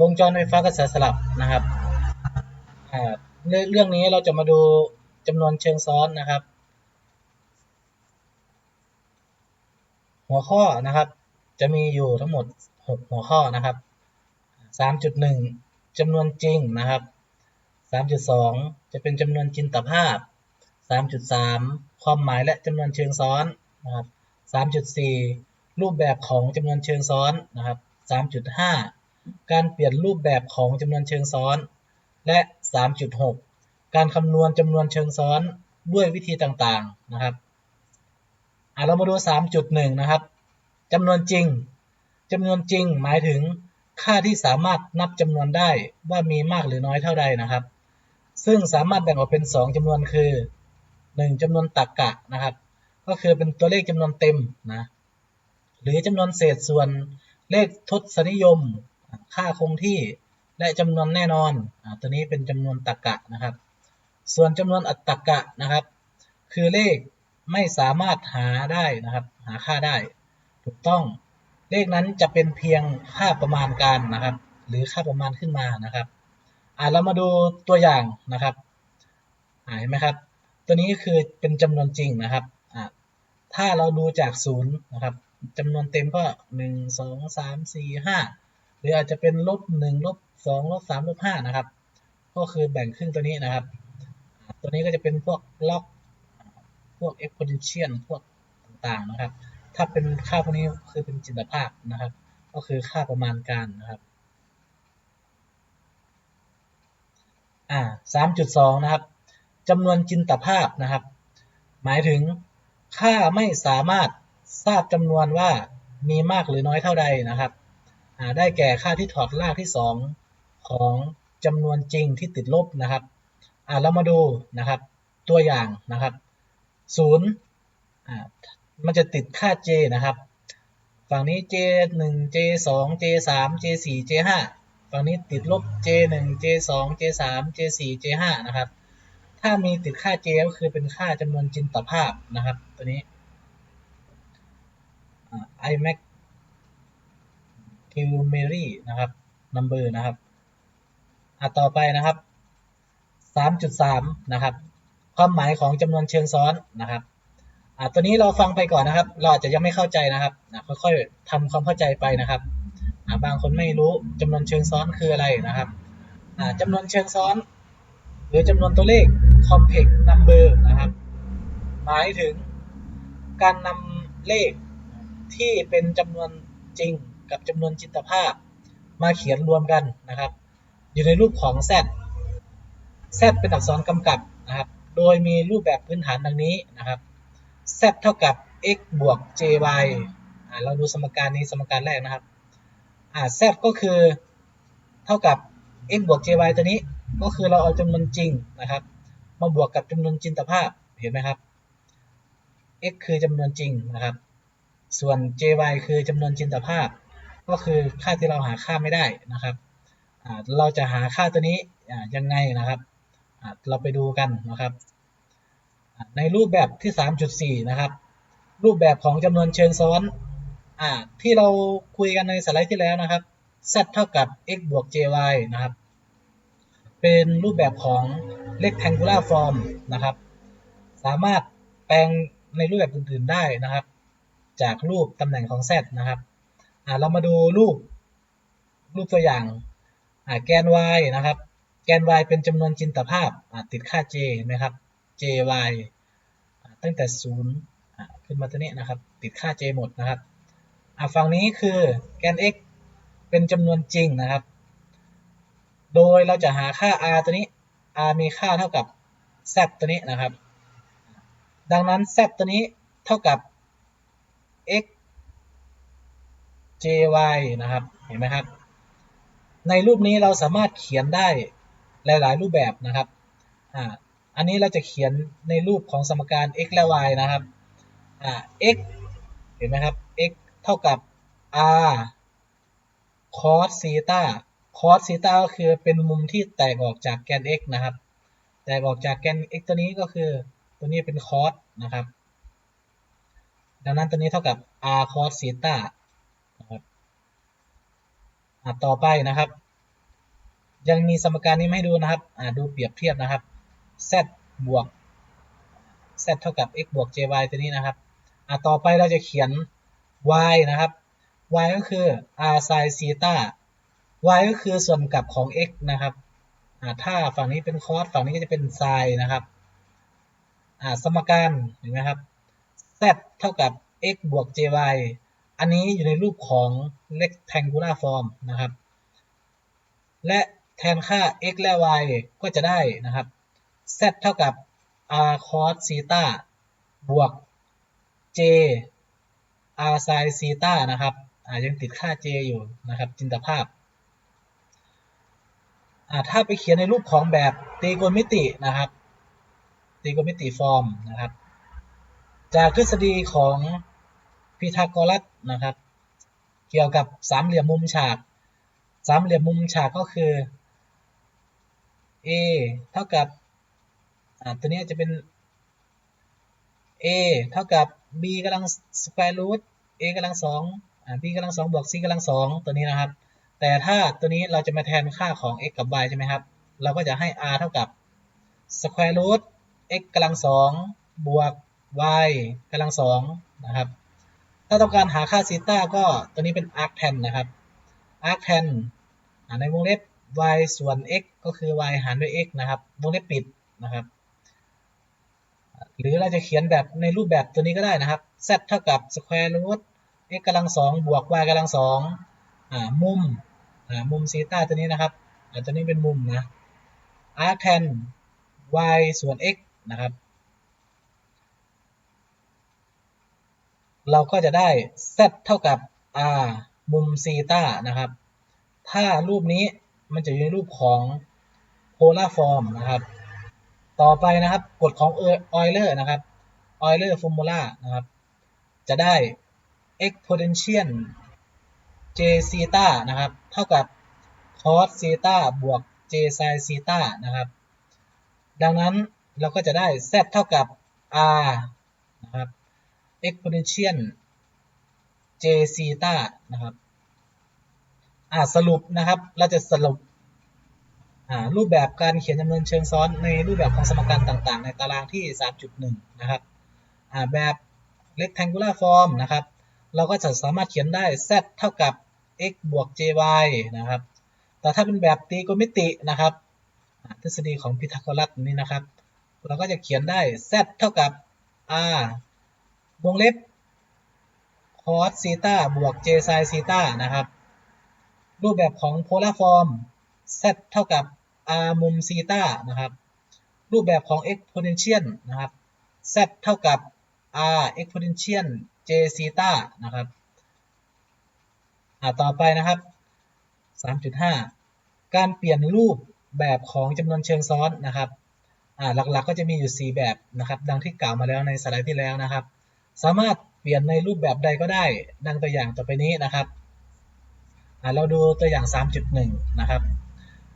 วงจรไฟฟ้ากระแสสลับนะครับเรื่องเรื่องนี้เราจะมาดูจำนวนเชิงซ้อนนะครับ หัวข้อนะครับ จะมีอยู่ทั้งหมด 6 หัวข้อนะครับ 3.1จำนวนจริงนะครับ 3.2 จะเป็นจำนวนจินตภาพ 3.3 ความหมายและจำนวนเชิงซ้อนนะครับ 3.4 รูปแบบของจำนวนเชิงซ้อนนะครับ 3.5 การเปลี่ยนรูปแบบของจำนวนเชิงซ้อน และ 3.6 การคำนวณจำนวนเชิงซ้อนด้วยวิธีต่างๆนะครับอะเรามาดู 3.1 นะครับจำนวนจริงจำนวนจริงหมายถึงค่าที่สามารถนับจำนวนได้ว่ามีมากหรือน้อยเท่าใดนะครับ ซึ่งสามารถแบ่งออกเป็น 2จำนวนคือ 1จำนวนตรรกะนะครับ ก็คือเป็นตัวเลขจำนวนเต็มนะหรือจำนวนเศษส่วนเลขทศนิยม ค่าคงที่และจำนวนแน่นอนอ่าตัวนี้เป็นจำนวนตรรกะนะครับ ส่วนจำนวนอัตตรกะนะครับ คือเลขไม่สามารถหาได้นะครับ หาค่าได้ ถูกต้องเลขนั้นจะเป็นเพียงค่าประมาณการนะครับ หรือค่าประมาณขึ้นมานะครับอ่าเรามาดูตัวอย่างนะครับอ่าเห็นไหมครับ ตัวนี้คือเป็นจำนวนจริงนะครับอ่าถ้าเราดูจากศูนย์นะครับจำนวนเต็มก็หนึ่งสองสามสี่ห้า หรืออาจจะเป็นลบหนึ่งลบสองลบสามลบห้านะครับ ก็คือแบ่งครึ่งตัวนี้นะครับ ตัวนี้ก็จะเป็นพวกล็อก พวก exponential พวกต่างๆนะครับ ถ้าเป็นค่าพวกนี้คือเป็นจินตภาพนะครับ ก็คือค่าประมาณการนะครับอ่าสามจุดสองนะครับจำนวนจินตภาพนะครับ หมายถึงค่าไม่สามารถทราบจำนวนว่ามีมากหรือน้อยเท่าใดนะครับ ได้แก่ค่าที่ถอดรากที่สองของจำนวนจริงที่ติดลบนะครับเรามาดูนะครับตัวอย่างนะครับศูนย์มันจะติดค่า j นะครับ ฝั่งนี้ j 1 j 2 j 3 j 4 j 5ฝั่งนี้ติดลบ j 1 j 2 j 3 j 4 j 5นะครับ ถ้ามีติดค่า j ก็คือเป็นค่าจำนวนจินตภาพนะครับ ตัวนี้ imac q m e r y นะครับ number นะครับอะต่อไปนะครับ 3.3 นะครับ ความหมายของจำนวนเชิงซ้อนนะครับอ่าตัวนี้เราฟังไปก่อนนะครับ เราอาจจะยังไม่เข้าใจนะครับอ่าค่อยๆทำความเข้าใจไปนะครับอ่าบางคนไม่รู้จำนวนเชิงซ้อนคืออะไรนะครับอ่าจำนวนเชิงซ้อน หรือจำนวนตัวเลข complex number นะครับ หมายถึงการนำเลขที่เป็นจำนวนจริง กับจำนวนจินตภาพมาเขียนรวมกันนะครับ อยู่ในรูปของ z z เป็นอักษรกำกับนะครับ โดยมีรูปแบบพื้นฐานดังนี้นะครับ z เท่ากับ x บวก jy เราดูสมการนี้สมการแรกนะครับอ่า z ก็คือเท่ากับ x บวก jy ตัวนี้ก็คือเราเอาจำนวนจริงนะครับ มาบวกกับจำนวนจินตภาพเห็นไหมครับ x คือจำนวนจริงนะครับ ส่วน jy คือจำนวนจินตภาพ ก็คือค่าที่เราหาค่าไม่ได้นะครับเราจะหาค่าตัวนี้ยังไงนะครับเราไปดูกันนะครับ ในรูปแบบที่ 3.4 นะครับ รูปแบบของจำนวนเชิงซ้อนอที่เราคุยกันในสไลด์ที่แล้วนะครับ z เท่ากับ x บวก jy นะครับ เป็นรูปแบบของ rectangular form นะครับ สามารถแปลงในรูปแบบอื่นๆได้นะครับ จากรูปตำแหน่งของ z นะครับ อ่าเรามาดูรูป รูปตัวอย่างอ่าแกน y นะครับ แกน y เป็นจำนวนจินตภาพอ่าติดค่า j เห็นไหมครับ jy ตั้งแต่0ขึ้นมาตัวนี้นะครับ ติดค่า j หมดนะครับอ่าฝั่งนี้คือแกน x เป็นจำนวนจริงนะครับ โดยเราจะหาค่า r ตัวนี้ r มีค่าเท่ากับ z ตัวนี้นะครับ ดังนั้น z ตัวนี้เท่ากับ x jy นะครับ เห็นไหมครับ ในรูปนี้เราสามารถเขียนได้หลาย ๆ รูปแบบนะครับ อ่า อันนี้เราจะเขียนในรูปของสมการ x และ y นะครับ อ่า x เห็นไหมครับ x เท่ากับ r cos theta cos theta ก็คือเป็นมุมที่แตกออกจากแกน x นะครับ แตกออกจากแกน x ตัวนี้ก็คือตัวนี้เป็น cos นะครับ ดังนั้นตัวนี้เท่ากับ r cos theta ต่อไปนะครับ ยังมีสมการนี้ให้ดูนะครับอ่าดูเปรียบเทียบนะครับ z บวก z เท่ากับ x บวก jy ตัวนี้นะครับอ่าต่อไปเราจะเขียน y นะครับ y ก็คือ r sin theta y ก็คือส่วนกลับของ x นะครับอ่าถ้าฝั่งนี้เป็น cos ฝั่งนี้ก็จะเป็น sin นะครับอ่าสมการเห็นไหมครับ z เท่ากับ x บวก jy อันนี้อยู่ในรูปของ rectangular form นะครับ และแทนค่า x และ y ก็จะได้นะครับ z เท่ากับ r cos theta บวก j r sin theta นะครับอ่ายังติดค่า j อยู่นะครับ จินตภาพ ถ้าไปเขียนในรูปของแบบตรีโกณมิตินะครับตรีโกณมิติฟอร์มนะครับ จากทฤษฎีของ พีทาโกรัสนะครับ เกี่ยวกับสามเหลี่ยมมุมฉาก สามเหลี่ยมมุมฉากก็คือ a เท่ากับตัวนี้จะเป็น a เท่ากับ b กำลังสแควร์รูท a กำลังสองอ่า b กำลังสองบวก c กำลังสองตัวนี้นะครับ แต่ถ้าตัวนี้เราจะมาแทนค่าของ x กับ y ใช่ไหมครับ เราก็จะให้ r เท่ากับ square root x กำลังสองบวก y กำลังสองนะครับ ถ้าต้องการหาค่าซีต้าก็ตัวนี้เป็น arctan นะครับ arctan ในวงเล็บ y ส่วน x ก็คือ y หารด้วย x นะครับ วงเล็บปิดนะครับ หรือเราจะเขียนแบบในรูปแบบตัวนี้ก็ได้นะครับ z เท่ากับ square root x กำลังสองบวก y กำลังสองมุมมุมซีต้าตัวนี้นะครับอ่าตัวนี้เป็นมุมนะ arctan y ส่วน x นะครับ เราก็จะได้ z เท่ากับ r มุมซีต้านะครับ ถ้ารูปนี้มันจะอยู่ในรูปของ polar form นะครับ ต่อไปนะครับกฎของ Euler นะครับ Euler formula นะครับ จะได้ exponential j theta นะครับ เท่ากับ cos theta บวก j sin theta นะครับ ดังนั้นเราก็จะได้ z เท่ากับ r exponential j theta นะครับ อ่าสรุปนะครับ เราจะสรุป อ่า รูปแบบการเขียนจำนวนเชิงซ้อนในรูปแบบของสมการต่างๆ ในตารางที่ 3.1 นะครับ อ่า แบบ rectangular form นะครับ เราก็จะสามารถเขียนได้ z เท่ากับ x บวก jy นะครับ แต่ถ้าเป็นแบบตรีโกณมิตินะครับ ทฤษฎีของพีทาโกรัสนี้นะครับ เราก็จะเขียนได้ z เท่ากับ r วงเล็บ cos theta บวก j sin theta นะครับ รูปแบบของ polar form z เท่ากับ r มุม theta นะครับ รูปแบบของ exponential นะครับ z เท่ากับ r exponential j theta นะครับอ่าต่อไปนะครับ 3.5 การเปลี่ยนรูปแบบของจำนวนเชิงซ้อนนะครับอ่าหลักๆก็จะมีอยู่ 4 แบบนะครับ ดังที่กล่าวมาแล้วในสไลด์ที่แล้วนะครับ สามารถเปลี่ยนในรูปแบบใดก็ได้ ดังตัวอย่างต่อไปนี้นะครับเราดูตัวอย่าง 3.1 นะครับ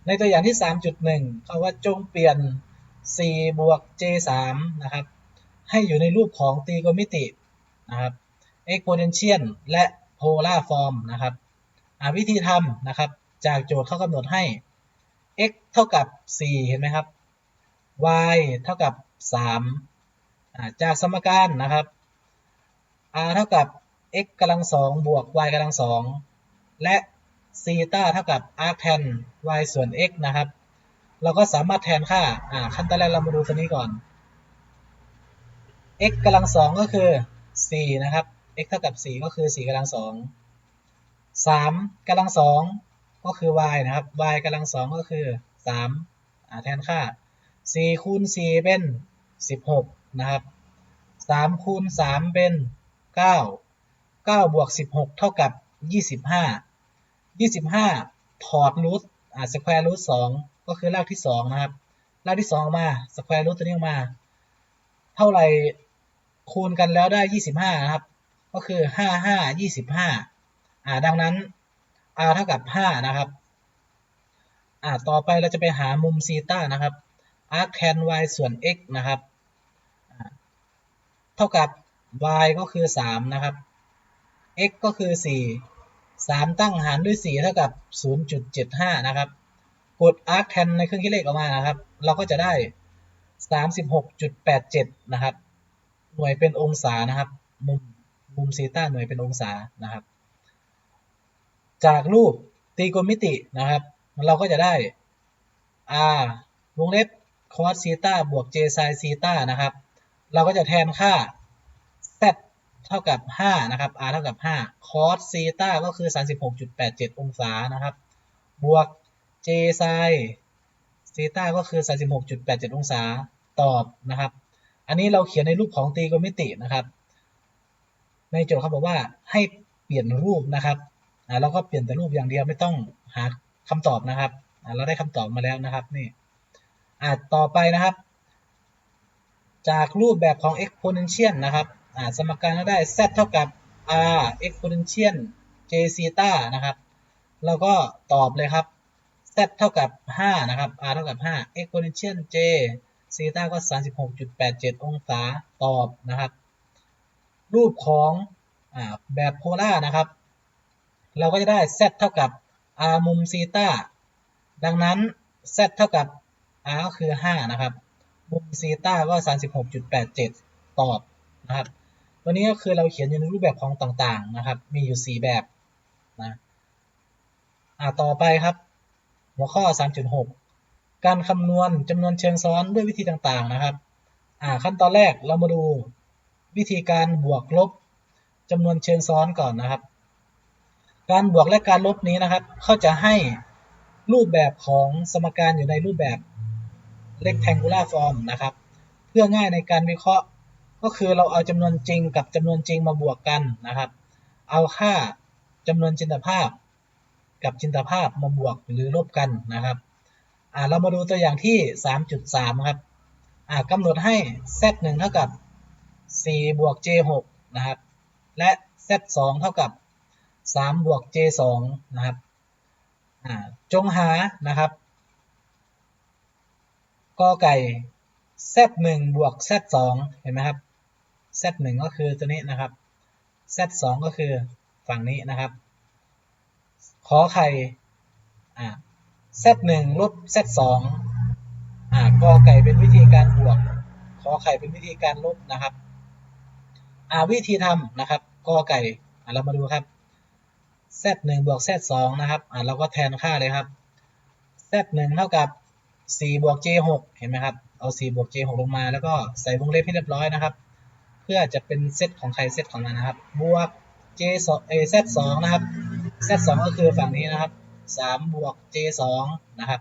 ในตัวอย่างที่ 3.1เขาว่าจงเปลี่ยน 4 บวก j 3นะครับ ให้อยู่ในรูปของตรีโกณมิตินะครับ exponential และ polar form นะครับวิธีทำนะครับ จากโจทย์เขากำหนดให้ x เท่ากับ 4 เห็นไหมครับ y เท่ากับ 3 จากสมการนะครับ r เท่ากับ x กำลังสองบวก y กำลังสองและซีตาเท่ากับ arctan y ส่วน x นะครับ เราก็สามารถแทนค่า อ่า ขั้นตอนแรกเรามาดูตัวนี้ก่อน x กำลังสองก็คือ 4 นะครับ x เท่ากับ 4 ก็คือ 4กำลังสอง3กำลังสองก็คือ y นะครับ y กำลังสองก็คือ3แทนค่า 4 คูณ 4 เป็น 16 นะครับ 3 คูณ 3 เป็น 9 9บวก16 เท่ากับ 25 25ถอดรูทอ่าสแควร์รูท2ก็คือรากที่ 2 นะครับ รากที่2มาสแควร์รูทตัวนี้ออกมา เท่าไหร่คูณกันแล้วได้ 25 นะครับ ก็คือ 55 25 อ่าดังนั้น r เท่ากับ 5 นะครับอ่าต่อไปเราจะไปหามุมซีต้านะครับ arctan y ส่วน x นะครับ เท่ากับ y ก็คือ 3 นะครับ x ก็คือ 4 3 ตั้งหารด้วย 4 เท่ากับ 0.75 นะครับ กด arctan ในเครื่องคิดเลขออกมานะครับ เราก็จะได้ 36.87 นะครับ หน่วยเป็นองศานะครับ มุมมุมซีต้าหน่วยเป็นองศานะครับ จากรูปตรีโกณมิตินะครับ เราก็จะได้ r วงเล็บ cos ซีต้าบวก j sin ซีต้านะครับ เราก็จะแทนค่า เท่ากับ 5 นะครับ r เท่ากับ 5 cos ซีต้าก็คือ 36.87 องศานะครับ บวก j sin ซีต้าก็คือ 36.87 องศา ตอบนะครับ อันนี้เราเขียนในรูปของตรีโกณมิตินะครับ ในโจทย์เขาบอกว่าให้เปลี่ยนรูปนะครับอ่าเราก็เปลี่ยนแต่รูปอย่างเดียวไม่ต้องหาคำตอบนะครับอ่าเราได้คำตอบมาแล้วนะครับนี่อ่าต่อไปนะครับ จากรูปแบบของ exponential นะครับ สมการก็ได้ z เท่ากับ r exponential j ซีตานะครับเราก็ตอบเลยครับ z เท่ากับ 5 นะครับ r เท่ากับ 5 exponential j ซีตาก็ 36.87 องศาตอบนะครับ รูปของอแบบโพล่านะครับ เราก็จะได้ z เท่ากับ r มุมซีตาดังนั้น z เท่ากับ r ก็คือ 5 นะครับ มุมซีตาก็ 36.87 ตอบนะครับ ตัวนี้ก็คือเราเขียนอยู่ในรูปแบบของต่างๆนะครับ มีอยู่ 4 แบบนะอ่าต่อไปครับ หัวข้อ 3.6 การคำนวณจำนวนเชิงซ้อนด้วยวิธีต่างๆนะครับอ่าขั้นตอนแรกเรามาดูวิธีการบวกลบจำนวนเชิงซ้อนก่อนนะครับ การบวกและการลบนี้นะครับเขาจะให้รูปแบบของสมการอยู่ในรูปแบบ rectangular form นะครับ เพื่อง่ายในการวิเคราะห์ ก็คือเราเอาจำนวนจริงกับจำนวนจริงมาบวกกันนะครับ เอาค่าจำนวนจินตภาพ กับจินตภาพมาบวกหรือลบกันนะครับอ่าเรามาดูตัวอย่างที่ 3.3 ครับอ่ากำหนดให้ z 1เท่ากับ 4 บวก j 6นะครับ และ z 2เท่ากับ 3 บวก j 2นะครับอ่าจงหานะครับกอไก่ z 1บวก z 2เห็นไหมครับ z 1 ก็คือตัวนี้นะครับ z 2 ก็คือฝั่งนี้นะครับ ขอไข่อ่า z 1 ลบ z 2 อ่ากอไก่เป็นวิธีการบวก ขอไข่เป็นวิธีการลบนะครับอ่าวิธีทำนะครับกอไก่อ่าเรามาดูครับ z 1 บวก z 2 นะครับอ่าเราก็แทนค่าเลยครับ z 1 เท่ากับ4บวก j 6 เห็นไหมครับ เอา4บวก j 6 ลงมา แล้วก็ใส่วงเล็บให้เรียบร้อยนะครับ พื่อจะเป็นเซตของใครเซตของมันนะครับ บวก j 2เอ z 2นะครับ z 2ก็คือฝั่งนี้นะครับ3บวก j 2นะครับ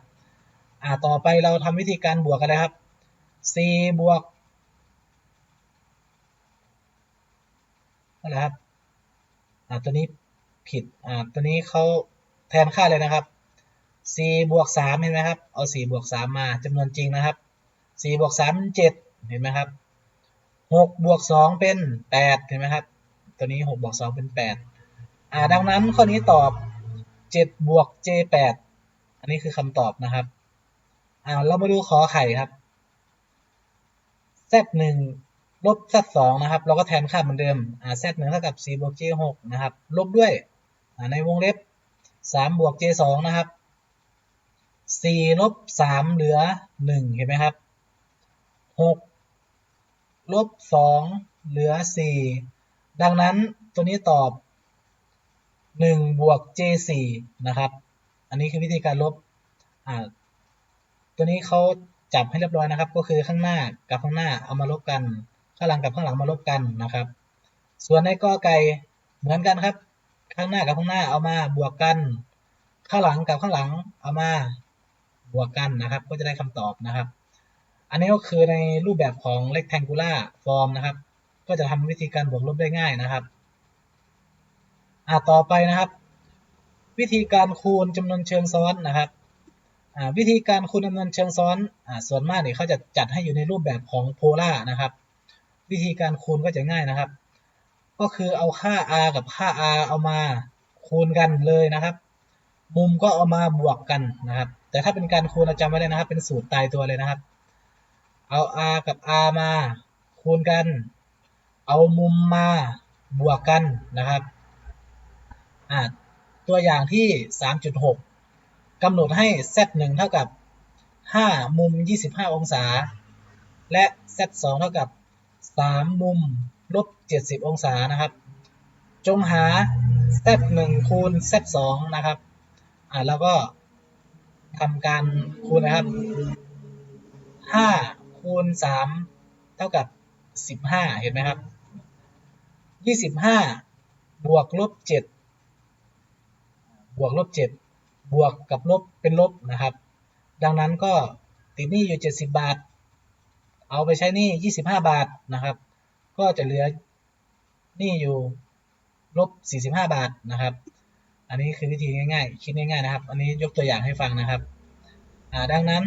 อ่า ต่อไปเราทำวิธีการบวกกันเลยครับ4บวกอะไรครับ อ่า ตัวนี้ผิด อ่า ตัวนี้เขาแทนค่าเลยนะครับ4บวก3เห็นไหมครับ เอา 4 บวก 3 มาจำนวนจริงนะครับ 4 บวก3เป็น7เห็นไหมครับ 6บวก2เป็น8เห็นไหมครับ ตัวนี้6บวก2เป็น8อ่าดังนั้นข้อนี้ตอบ7บวก j 8อันนี้คือคำตอบนะครับอ่าเรามาดูขอไข่ครับ z 1ลบ z 2นะครับ เราก็แทนค่าเหมือนเดิมอ่า z 1เท่ากับ4บวก j 6นะครับลบด้วยอ่าในวงเล็บ3บวก j 2นะครับ4ลบ3เหลือ1เห็นไหมครับ6 ลบ2เหลือ4ดังนั้นตัวนี้ตอบ1บวก j 4นะครับ อันนี้คือวิธีการลบอ่าตัวนี้เขาจับให้เรียบร้อยนะครับ ก็คือข้างหน้ากับข้างหน้าเอามาลบกัน ข้างหลังกับข้างหลังมาลบกันนะครับ ส่วนในก้อไก่เหมือนกันครับ ข้างหน้ากับข้างหน้าเอามาบวกกัน ข้างหลังกับข้างหลังเอามาบวกกันนะครับ ก็จะได้คำตอบนะครับ อันนี้ก็คือในรูปแบบของ rectangular form นะครับ ก็จะทำวิธีการบวกลบได้ง่ายนะครับอ่าต่อไปนะครับ วิธีการคูณจำนวนเชิงซ้อนนะครับอ่าวิธีการคูณจำนวนเชิงซ้อนอ่าส่วนมากเนี่ยเขาจะจัดให้อยู่ในรูปแบบของโพล่านะครับ วิธีการคูณก็จะง่ายนะครับ ก็คือเอาค่า r กับค่า r เอามาคูณกันเลยนะครับ มุมก็เอามาบวกกันนะครับ แต่ถ้าเป็นการคูณเราจำไว้เลยนะครับ เป็นสูตรตายตัวเลยนะครับ เอา r กับ r มา คูณกัน เอามุมมาบวกกันนะครับอ่าตัวอย่างที่ 3.6กำหนดให้ z 1เท่ากับ 5 มุม 25 องศา และ z 2เท่ากับ 3 มุมลบ 70 องศานะครับ จงหา z 1คูณ z 2นะครับ อ่าแล้วก็ทำการคูณนะครับ 5 คูณ3เท่ากับ15เห็นไหมครับ25บห้าบวกลบ7บวกลบ7บวกกับลบเป็นลบนะครับ ดังนั้นก็ติดหนี้อยู่70บาท เอาไปใช้หนี้25บาทนะครับ ก็จะเหลือหนี้อยู่ลบ45บาทนะครับอันนี้คือวิธีง่ายๆ คิดง่ายๆนะครับ อันนี้ยกตัวอย่างให้ฟังนะครับดังนั้น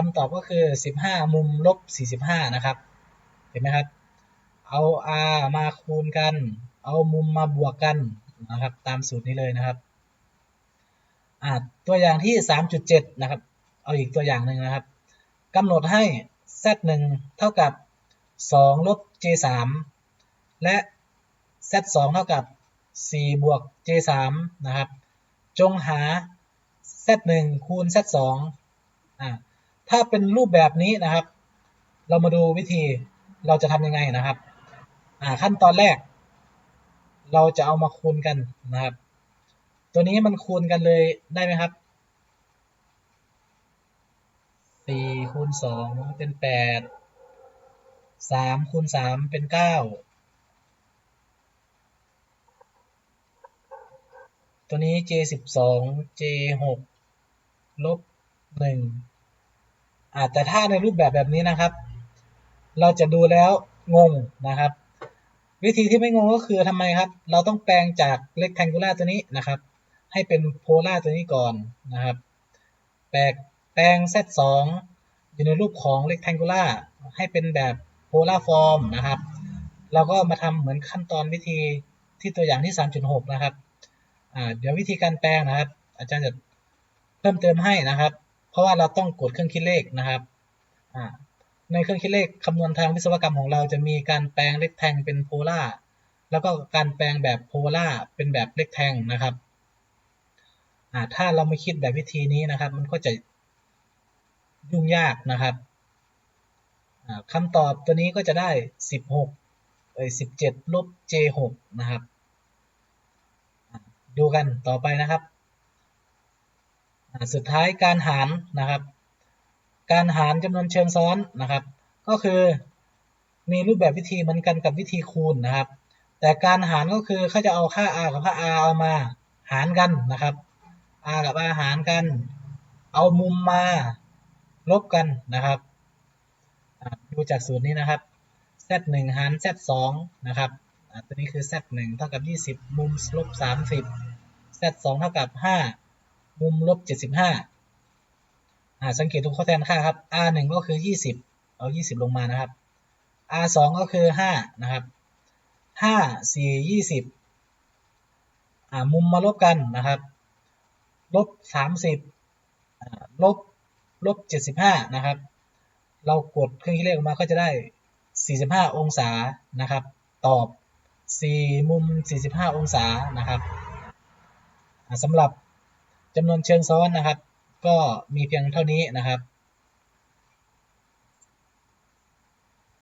คำตอบก็คือ 15 มุมลบ 45 นะครับ เห็นไหมครับ เอา r มาคูณกัน เอามุมมาบวกกันนะครับ ตามสูตรนี้เลยนะครับตัวอย่างที่ 3.7 นะครับ เอาอีกตัวอย่างหนึ่งนะครับกำหนดให้ z 1เท่ากับ 2 ลบ j 3และ z 2เท่ากับ 4 บวก j 3นะครับ จงหา z 1คูณ z 2อ่า ถ้าเป็นรูปแบบนี้นะครับ เรามาดูวิธีเราจะทำยังไงนะครับอ่าขั้นตอนแรก เราจะเอามาคูณกันนะครับ ตัวนี้มันคูณกันเลยได้ไหมครับสี่คูณสองเป็นแปดสามคูณสามเป็นเก้าตัวนี้ j สิบสอง j หกลบหนึ่ง อ่าแต่ถ้าในรูปแบบแบบนี้นะครับ เราจะดูแล้วงงนะครับ วิธีที่ไม่งงก็คือทำไมครับ เราต้องแปลงจาก rectangular ตัวนี้นะครับ ให้เป็น polar ตัวนี้ก่อนนะครับ แปลงแปลง z 2อยู่ในรูปของ rectangular ให้เป็นแบบ polar form นะครับเราก็มาทำเหมือนขั้นตอนวิธีที่ตัวอย่างที่ 3.6 นะครับ เดี๋ยววิธีการแปลงนะครับ อาจารย์จะเพิ่มเติมให้นะครับ ราะว่าเราต้องกดเครื่องคิดเลขนะครับในเครื่องคิดเลขคำนวณทางวิศวกรรมของเราจะมีการแปลง rectangle เป็น polar แล้วก็การแปลงแบบ polar เป็นแบบ rectangle นะครับถ้าเราไม่คิดแบบวิธีนี้นะครับ มันก็จะยุ่งยากนะครับคำตอบตัวนี้ก็จะได้ 16เอ้ย17 ลบ j 6นะครับ ดูกันต่อไปนะครับ สุดท้ายการหารนะครับ การหารจำนวนเชิงซ้อนนะครับ ก็คือมีรูปแบบวิธีเหมือนกันกับวิธีคูณนะครับ แต่การหารก็คือเขาจะเอาค่า r กับค่า r เอามาหารกันนะครับ r กับ r หารกัน เอามุมมาลบกันนะครับดูจากสูตรนี้นะครับ z 1หาร z 2นะครับอ่าตัวนี้คือ z 1เท่ากับ 20 มุมลบ30 z 2เท่ากับ 5 มุมลบ75อ่าสังเกตทุกข้อแทนค่าครับ r 1ก็คือ 20 เอา 20 ลงมานะครับ r 2ก็คือ 5 นะครับ 5 4 20 อ่า มุมมาลบกันนะครับ ลบ 30อ่าลบ ลบ 75 นะครับ เรากดเครื่องคิดเลขออกมาก็จะได้ 45 องศา นะครับ ตอบ 4 มุม 45 องศา นะครับอ่าสำหรับ จำนวนเชิงซ้อนนะครับ ก็มีเพียงเท่านี้นะครับ